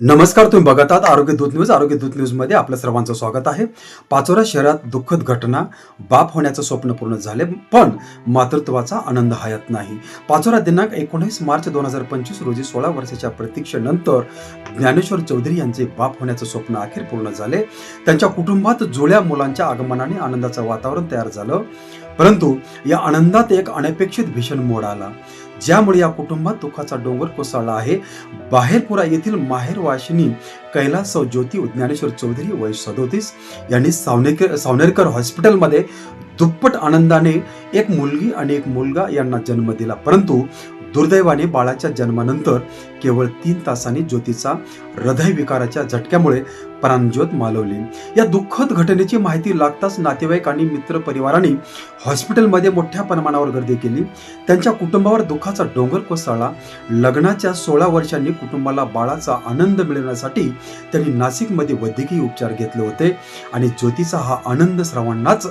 नमस्कार तुम्ही बघत आहात आरोग्य दूत न्यूज. आरोग्य दूत न्यूजमध्ये आपलं सर्वांचं स्वागत आहे. पाचोरा शहरात दुःखद घटना बाप होण्याचं स्वप्न पूर्ण झाले पण मातृत्वाचा आनंद हयात नाही. पाचोरा दिनांक एकोणीस मार्च दोन हजार पंचवीस रोजी सोळा वर्षाच्या प्रतीक्षेनंतर ज्ञानेश्वर चौधरी यांचे बाप होण्याचं स्वप्न अखेर पूर्ण झाले. त्यांच्या कुटुंबात जुळ्या मुलांच्या आगमनाने आनंदाचं वातावरण तयार झालं. परंतु या आनंदात एक अनपेक्षित भीषण मोड आला. ज्यामुळे या कुटुंबात दुःखाचा डोंगर कोसळला आहे. बाहेरपुरा येथील माहेर वाशिनी कैलास ज्योती ज्ञानेश्वर चौधरी वय सदोतीस यांनी सावनेकर सावनेरकर हॉस्पिटलमध्ये दुप्पट आनंदाने एक मुलगी आणि एक मुलगा यांना जन्म दिला. परंतु दुर्दैवाने बाळाच्या जन्मानंतर केवळ तीन तासांनी ज्योतीचा हृदयविकाराच्या झटक्यामुळे प्राणज्योत मालवली. या दुःखद घटनेची माहिती लागताच नातेवाईक आणि मित्र परिवाराने हॉस्पिटलमध्ये मोठ्या प्रमाणावर गर्दी केली. त्यांच्या कुटुंबावर दुःखाचा डोंगर कोसळला. लग्नाच्या सोळा वर्षांनी कुटुंबाला बाळाचा आनंद मिळवण्यासाठी त्यांनी नाशिकमध्ये वैद्यकीय उपचार घेतले होते आणि ज्योतीचा हा आनंद सर्वांनाच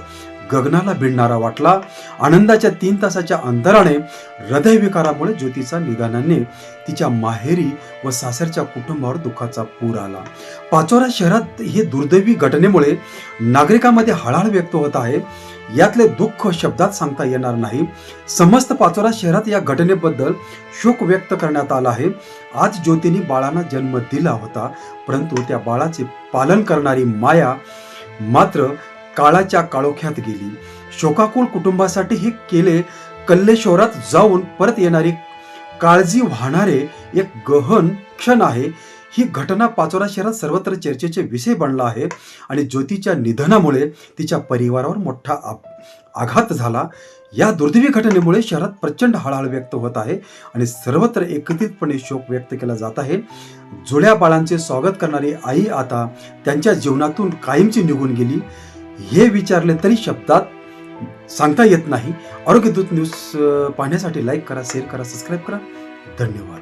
गगनाला भिडणारा वाटला. आनंदाच्या तीन तासाच्या अंतराने हृदयविकारामुळे ज्योतीचा निदानाने तिच्या माहेरी व सासरच्या कुटुंबावर दुःखाचा पूर आला. पाचोरा शहरात हे दुर्दैवी घटनेमुळे नागरिकांमध्ये हळहळ व्यक्त होत आहे. यातले दुःख शब्दात सांगता येणार नाही. समस्त पाचोरा शहरात या घटनेबद्दल शोक व्यक्त करण्यात आला आहे. आज ज्योतीने बाळांना जन्म दिला होता परंतु त्या बाळाचे पालन करणारी माया मात्र काळाच्या काळोख्यात गेली. शोकाकुल कुटुंबासाठी हे केले कल्लेश्वरात जाऊन परत येणारी काळजी वाहणारे एक गहन क्षण आहे. ही घटना पाचोरा शहरात सर्वत्र चर्चेचे विषय बनला आहे आणि ज्योतीच्या निधनामुळे तिच्या परिवारावर मोठा आघात झाला. या दुर्दैवी घटनेमुळे शहरात प्रचंड हळहळ व्यक्त होत आहे आणि सर्वत्र एकत्रितपणे शोक व्यक्त केला जात आहे. जुळ्या बाळांचे स्वागत करणारी आई आता त्यांच्या जीवनातून कायमची निघून गेली. हे विचारले तरी शब्दात सांगता येत नाही. आरोग्य दूत न्यूज पाहण्यासाठी लाईक करा शेअर करा सबस्क्राईब करा. धन्यवाद.